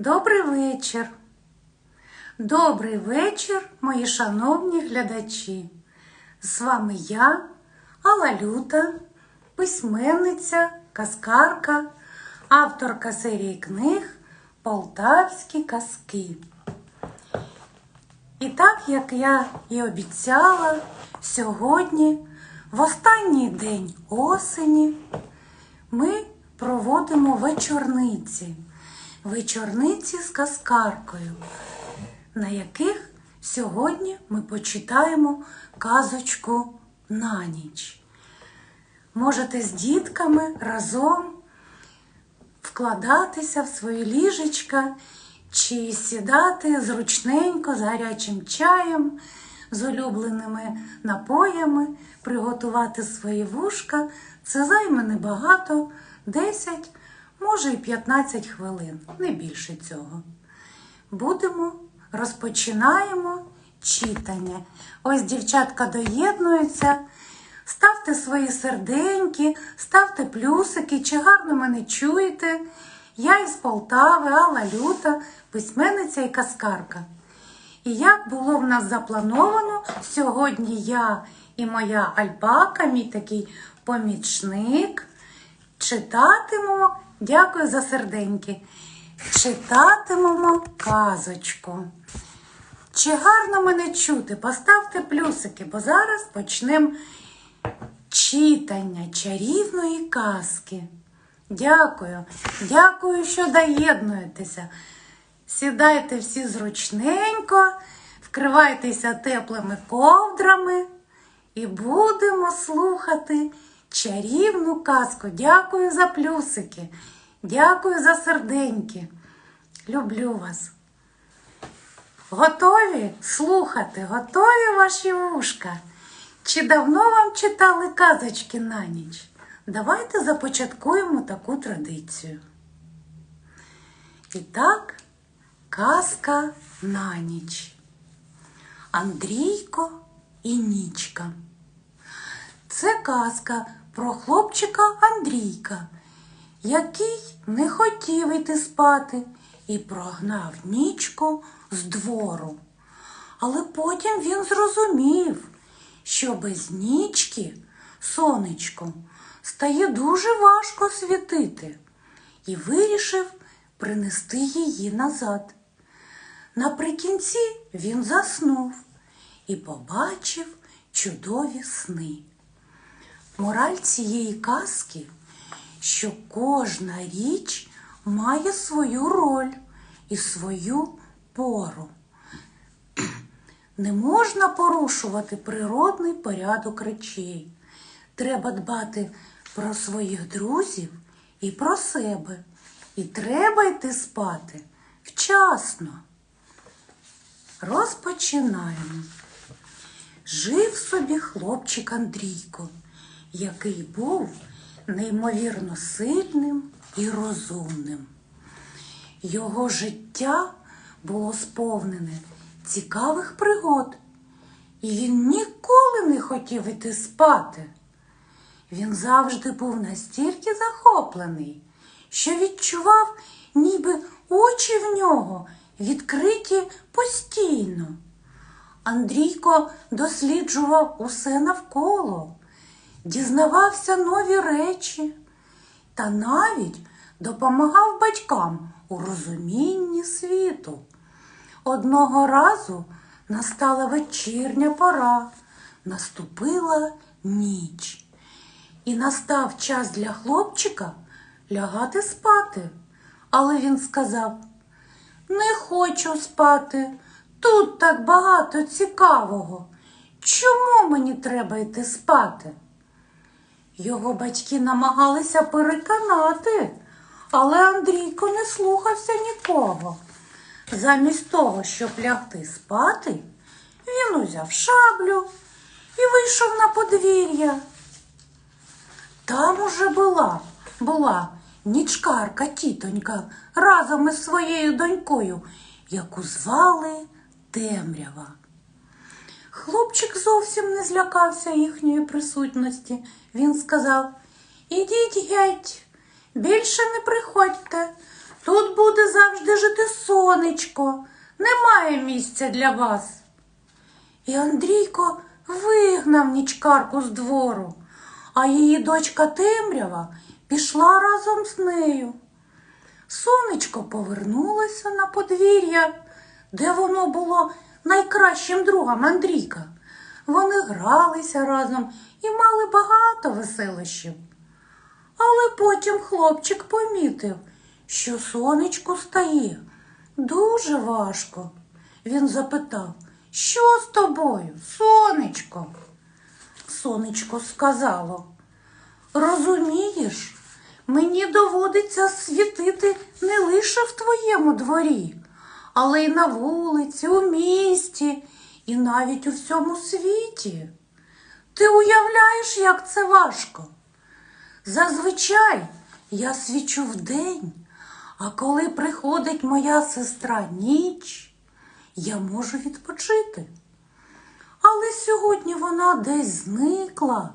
Добрий вечір. Добрий вечір, мої шановні глядачі. З вами я, Алла Люта, письменниця, казкарка, авторка серії книг Полтавські казки. І так, як я і обіцяла, сьогодні, в останній день осені, ми проводимо вечорниці. Вечорниці з казкаркою, на яких сьогодні ми почитаємо казочку на ніч. Можете з дітками разом вкладатися в свої ліжечка чи сідати зручненько з гарячим чаєм, з улюбленими напоями, приготувати свої вушка. Це займе небагато, 10, може і 15 хвилин, не більше цього. Будемо, розпочинаємо читання. Ось дівчатка доєднуються. Ставте свої серденьки, ставте плюсики, чи гарно мене чуєте. Я із Полтави, Алла Люта, письменниця і казкарка. І як було в нас заплановано, сьогодні я і моя альпака, мій такий помічник, читатимемо, дякую за серденьки, читатимемо казочку. Чи гарно мене чути? Поставте плюсики, бо зараз почнемо читання чарівної казки. Дякую, дякую, що доєднуєтеся. Сідайте всі зручненько, вкривайтеся теплими ковдрами і будемо слухати чарівну казку. Дякую за плюсики, дякую за серденьки. Люблю вас. Готові слухати? Готові ваші вушка? Чи давно вам читали казочки на ніч? Давайте започаткуємо таку традицію. І так, казка на ніч. Андрійко і нічка. Це казка про хлопчика Андрійка, який не хотів іти спати і прогнав нічку з двору. Але потім він зрозумів, що без нічки сонечко стає дуже важко світити, і вирішив принести її назад. Наприкінці він заснув і побачив чудові сни. Мораль цієї казки, що кожна річ має свою роль і свою пору. Не можна порушувати природний порядок речей. Треба дбати про своїх друзів і про себе. І треба йти спати вчасно. Розпочинаємо. Жив собі хлопчик Андрійко, який був неймовірно сильним і розумним. Його життя було сповнене цікавих пригод, і він ніколи не хотів іти спати. Він завжди був настільки захоплений, що відчував, ніби очі в нього відкриті постійно. Андрійко досліджував усе навколо, дізнавався нові речі та навіть допомагав батькам у розумінні світу. Одного разу настала вечірня пора, наступила ніч, і настав час для хлопчика лягати спати. Але він сказав: Не хочу спати. Тут так багато цікавого. Чому мені треба йти спати? Його батьки намагалися переконати, але Андрійко не слухався нікого. Замість того, щоб лягти спати, він узяв шаблю і вийшов на подвір'я. Там уже була, була нічкарка тітонька разом із своєю донькою, яку звали Темрява. Хлопчик зовсім не злякався їхньої присутності. Він сказав Ідіть геть, більше не приходьте. Тут буде завжди полежите сонечко, немає місця для вас. І Андрійко вигнав нічкарку з двору, а її дочка Темрява пішла разом з нею. Сонечко повернулося на подвір'я, де воно було найкращим другом Андрійка. Вони гралися разом і мали багато веселощів. Але потім хлопчик помітив, що сонечку стає дуже важко. Він запитав, що з тобою, сонечко? Сонечко сказало, розумієш, мені доводиться світити не лише в твоєму дворі, але й на вулиці, у місті і навіть у всьому світі. Ти уявляєш, як це важко? Зазвичай я свічу вдень, а коли приходить моя сестра ніч, я можу відпочити. Але сьогодні вона десь зникла,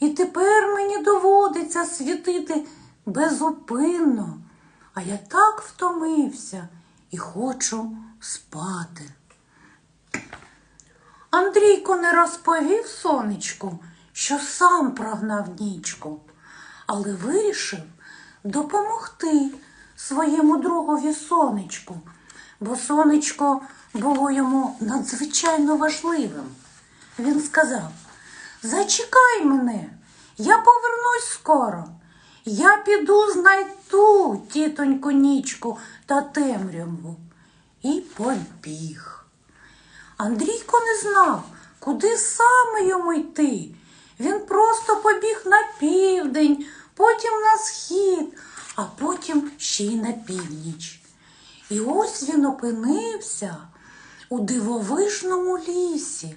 і тепер мені доводиться світити безупинно, а я так втомився і хочу спати. Андрійко не розповів сонечку, що сам прогнав нічку, але вирішив допомогти своєму другові сонечку, бо сонечко було йому надзвичайно важливим. Він сказав: Зачекай мене, я повернусь скоро. Я піду знайду тітоньку нічку та темряву. І побіг. Андрійко не знав, куди саме йому йти. Він просто побіг на південь, потім на схід, а потім ще й на північ. І ось він опинився у дивовижному лісі.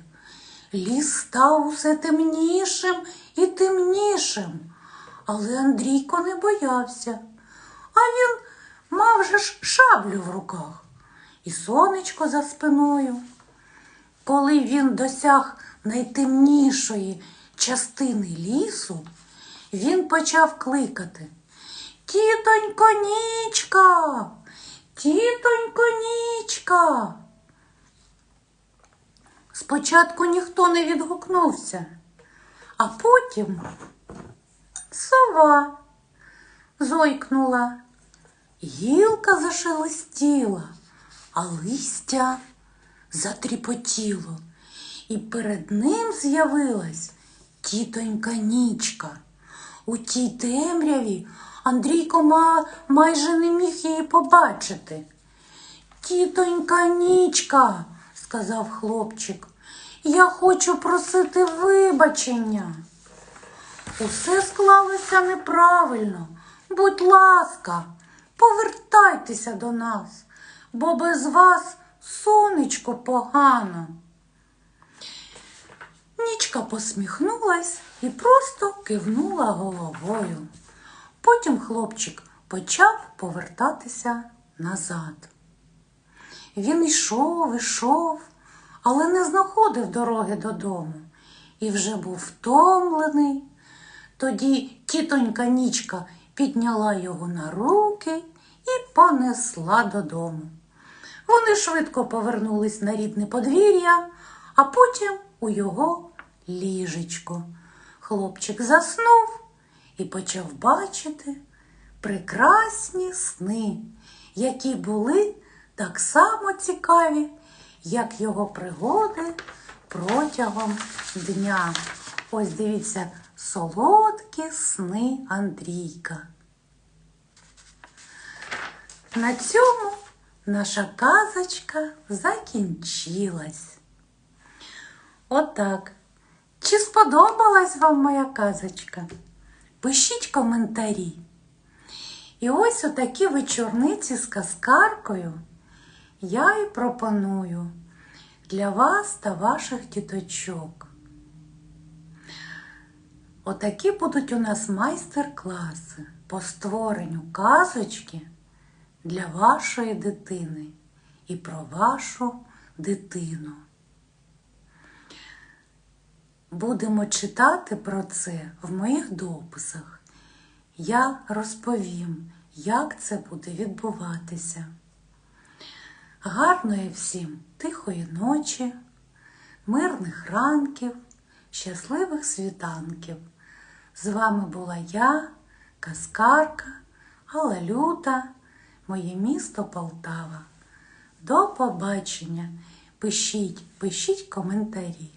Ліс став усе темнішим і темнішим, але Андрійко не боявся, а він мав же ж шаблю в руках і сонечко за спиною. Коли він досяг найтемнішої частини лісу, він почав кликати. Тітонько нічка, тітонько нічка. Спочатку ніхто не відгукнувся, а потім сова зойкнула, гілка зашелестіла, а листя затріпотіло, і перед ним з'явилась тітонька нічка. У тій темряві Андрійко ма- майже не міг її побачити. Тітонька нічка, сказав хлопчик, я хочу просити вибачення. Усе склалося неправильно. Будь ласка, повертайтеся до нас, бо без вас сонечко погано. Нічка посміхнулась і просто кивнула головою. Потім хлопчик почав повертатися назад. Він йшов, йшов, але не знаходив дороги додому і вже був втомлений. Тоді тітонька нічка підняла його на руки і понесла додому. Вони швидко повернулись на рідне подвір'я, а потім у його ліжечко. Хлопчик заснув і почав бачити прекрасні сни, які були так само цікаві, як його пригоди протягом дня. Ось дивіться, солодкі сни Андрійка. На цьому наша казочка закінчилась. Отак. Чи сподобалась вам моя казочка? Пишіть коментарі. І ось отакі вечорниці з казкаркою я і пропоную для вас та ваших діточок. Отакі будуть у нас майстер-класи по створенню казочки для вашої дитини і про вашу дитину. Будемо читати про це в моїх дописах. Я розповім, як це буде відбуватися. Гарної всім тихої ночі, мирних ранків, щасливих світанків. З вами була я, Каскарка, Алла Люта, моє місто Полтава. До побачення. Пишіть, пишіть коментарі.